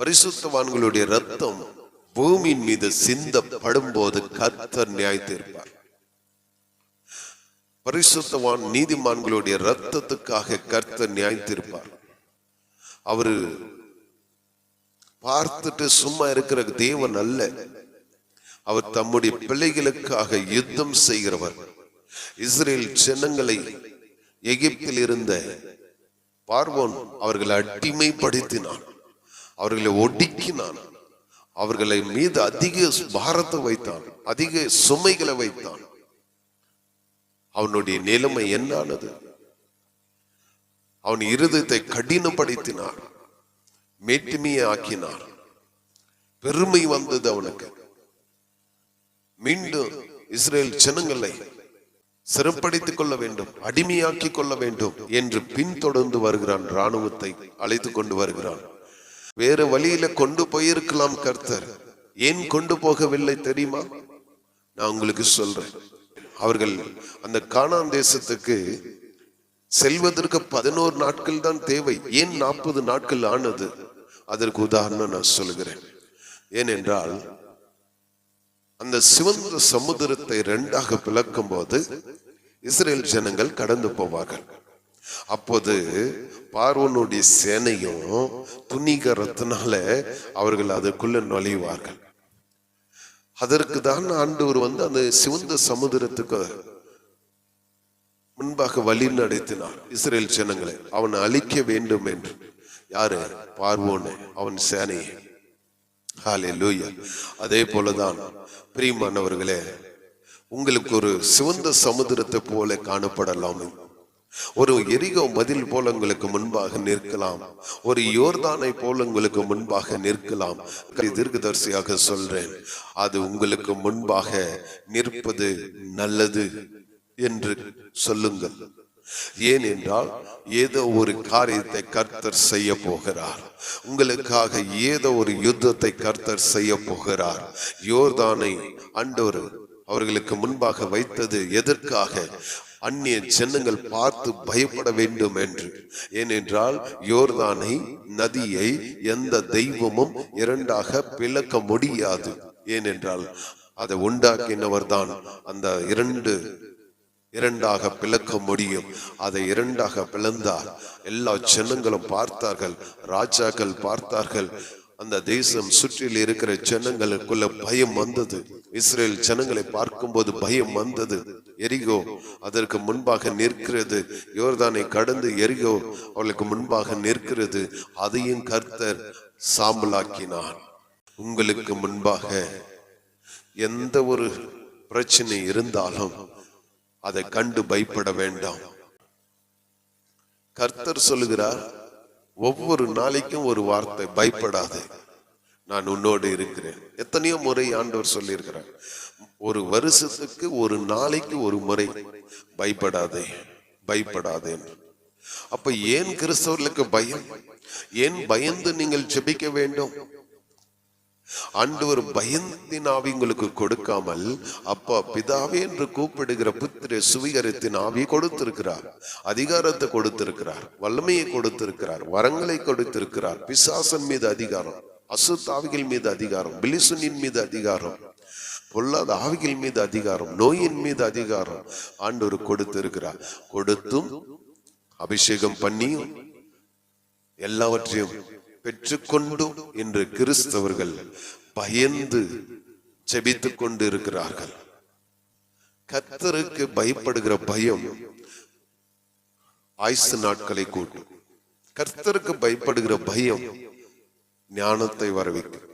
பரிசுத்தவான்களுடைய ரத்தம் பூமியின் மீது சிந்தப்படும் போது கர்த்தர் நியாய் தீர்ப்பார் பரிசுத்தவான் நீதிமான்களுடைய ரத்தத்துக்காக கர்த்தர் நியாய் தீர்ப்பார் அவரு பார்த்துட்டு சும்மா இருக்கிற தேவன் அல்ல. அவர் தம்முடைய பிள்ளைகளுக்காக யுத்தம் செய்கிறவர். இஸ்ரேல் ஜனங்களை எகிப்தில் இருந்த பார்வோன் அவர்களை அடிமைப்படுத்தினான். அவர்களை ஒடுக்கினான். அவர்களை மீது அதிக பாரத்தை வைத்தான். அதிக சுமைகளை வைத்தான். அவனுடைய நிலைமை என்னானது? அவன் இருதயத்தை கடினப்படுத்தினார் மேட்டுமையை ஆக்கினார் பெருமை வந்தது அவனுக்கு. மீண்டும் இஸ்ரேல் ஜனங்களை சிறப்படுத்திக் கொள்ள வேண்டும் அடிமையாக்கி கொள்ள வேண்டும் என்று பின்தொடர்ந்து வருகிறான் ராணுவத்தை அழைத்து கொண்டு வருகிறான். வேற வழியில கொண்டு போயிருக்கலாம் கர்த்தர். ஏன் கொண்டு போகவில்லை தெரியுமா? நான் உங்களுக்கு சொல்றேன். அவர்கள் அந்த காணாம் தேசத்துக்கு செல்வதற்கு பதினோரு நாட்கள் தான் தேவை. ஏன் நாற்பது நாட்கள் ஆனது? அதற்கு உதாரணம் நான் சொல்கிறேன் ஏனென்றால் அந்த சிவந்த சமுத்திரத்தை ரெண்டாக பிளக்கும் போது இஸ்ரேல் ஜனங்கள் கடந்து போவார்கள். அப்போது பார்வனுடைய சேனையும் துணிகரத்தினால அவர்கள் அதுக்குள்ள நுழைவார்கள். அதற்கு தான் ஆண்டவர் வந்து அந்த சிவந்த சமுதிரத்துக்கு முன்பாக வழி நடத்தினார். இஸ்ரேல் ஜனங்களை அவனை அழிக்க வேண்டும் என்று. யாரு? பார்வோன்னு அவன் சேனையை. ஹாலே லூயா அதே போலதான் பிரியமானவர்களே உங்களுக்கு ஒரு சிவந்த சமுதிரத்தை போல காணப்படலாம். ஒரு எரிகோ மதில் போல உங்களுக்கு முன்பாக நிற்கலாம். ஒரு யோர்தானை போல உங்களுக்கு முன்பாக நிற்கலாம். தீர்க்கதரிசியாக சொல்றேன் அது உங்களுக்கு முன்பாக நிற்பது நல்லது என்று சொல்லுங்கள். ஏனென்றால் ஏதோ ஒரு காரியத்தை கர்த்தர் செய்ய போகிறார். உங்களுக்காக ஏதோ ஒரு யுத்தத்தை கர்த்தர் செய்ய போகிறார். யோர்தானை அண்டோர் அவர்களுக்கு முன்பாக வைத்தது எதற்காக? அந்நிய ஜனங்கள் பார்த்து பயப்பட வேண்டும் என்று. ஏனென்றால் யோர்தானை நதியை எந்த தெய்வமும் இரண்டாக பிளக்க முடியாது. ஏனென்றால் அதை உண்டாக்கினவர் தான் அந்த இரண்டு இரண்டாக பிளக்க முடியும். அதை இரண்டாக பிளந்தார் எல்லா ஜனங்களும் பார்த்தார்கள் ராஜாக்கள் பார்த்தார்கள். அந்த தேசம் சுற்றில் இருக்கிற ஜனங்களுக்குள்ள பயம் வந்தது. இஸ்ரேல் ஜனங்களை பார்க்கும்போது பயம் வந்தது. எரிகோ. அதற்கு முன்பாக நிற்கிறது. யோர்தானை கடந்து எரிகோ. அவளுக்கு முன்பாக நிற்கிறது. அதையும் கர்த்தர் சாம்பலாக்கினார். உங்களுக்கு முன்பாக எந்த ஒரு பிரச்சனை இருந்தாலும் அதை கண்டு பயப்பட வேண்டாம். கர்த்தர் சொல்லுகிறார் ஒவ்வொரு நாளைக்கும் ஒரு வார்த்தை பயப்படாதே. நான் உன்னோடு இருக்கிறேன். எத்தனையோ முறை ஆண்டவர் சொல்லியிருக்கிறார். ஒரு வருஷத்துக்கு ஒரு நாளைக்கு ஒரு முறை பயப்படாதே பயப்படாதே. அப்ப ஏன் கிறிஸ்தவர்களுக்கு பயம்? ஏன் பயந்து நீங்கள் செபிக்க வேண்டும்? ஆண்டவர் பயந்தின் ஆவி உங்களுக்கு கொடுக்காமல் அப்பா பிதாவே என்று கூப்பிடுகிற புத்திர சுவீகரத்தின் ஆவியை கொடுத்திருக்கிறார். அதிகாரத்தை கொடுத்திருக்கிறார். வல்லமையை கொடுத்திருக்கிறார். வரங்களை கொடுத்திருக்கிறார். பிசாசன் மீது அதிகாரம். அசுத்தாவிகள் மீது அதிகாரம் பிலிசுனின் மீது அதிகாரம் பொல்லாத ஆவிகள் மீது அதிகாரம் நோயின் மீது அதிகாரம். ஆண்டவர் கொடுத்திருக்கிறார். கொடுத்தும் அபிஷேகம் பண்ணியும் எல்லாவற்றையும் பெற்றுக்கொண்டும் இன்று கிறிஸ்தவர்கள் பயந்து செபித்துக் கொண்டு இருக்கிறார்கள் கர்த்தருக்கு பயப்படுகிற பயம் ஆயுசு நாட்களை கூட்டும். கர்த்தருக்கு பயப்படுகிற பயம் ஞானத்தை வரவைக்கும்.